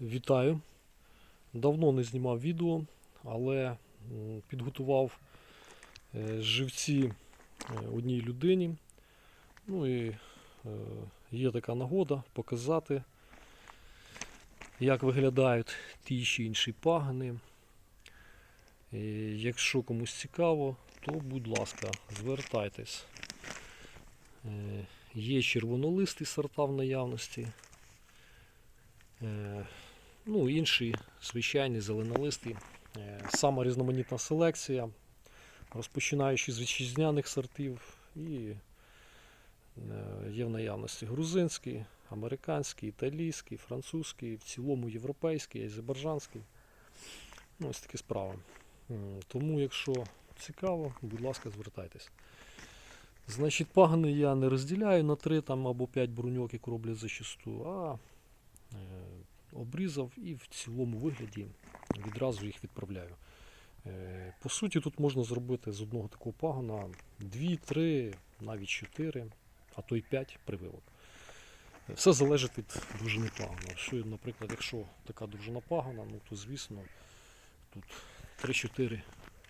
вітаю. Давно не знімав відео, але підготував е, живці е, одній людині. Ну і е, є така нагода показати, як виглядають ті чи інші пагани. І якщо комусь цікаво, то будь ласка, звертайтесь. Є червонолисті сорта в наявності. Ну, інші звичайні зеленолисті. Е, Сама різноманітна селекція, розпочинаючи з вітчизняних сортів і е, є в наявності грузинський, американський, італійський, французький, в цілому європейський, азербайджанський. Ну, ось такі справи. Тому, якщо цікаво, будь ласка, звертайтесь. Значить, пагани я не розділяю на 3 там, або 5 бруньок, як роблять зачасту, а е, обрізав і в цілому вигляді відразу їх відправляю. Е, по суті, тут можна зробити з одного такого пагона 2, 3, навіть 4, а то й 5 прививок. Все залежить від довжини пагона. Що, наприклад, якщо така довжина пагона, ну то звісно тут 3-4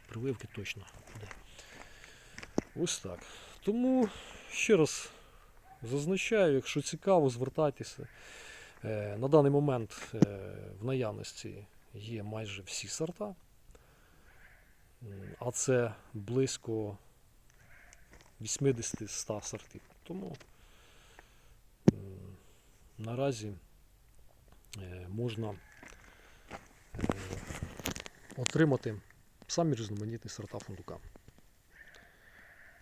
прививки точно буде. Ось так. Тому ще раз зазначаю, якщо цікаво, звертайтеся. Е, На даний момент е, в наявності є майже всі сорта, а це близько 80-100 сортів. Тому наразі е, можна отримати самі різноманітні сорта фундука.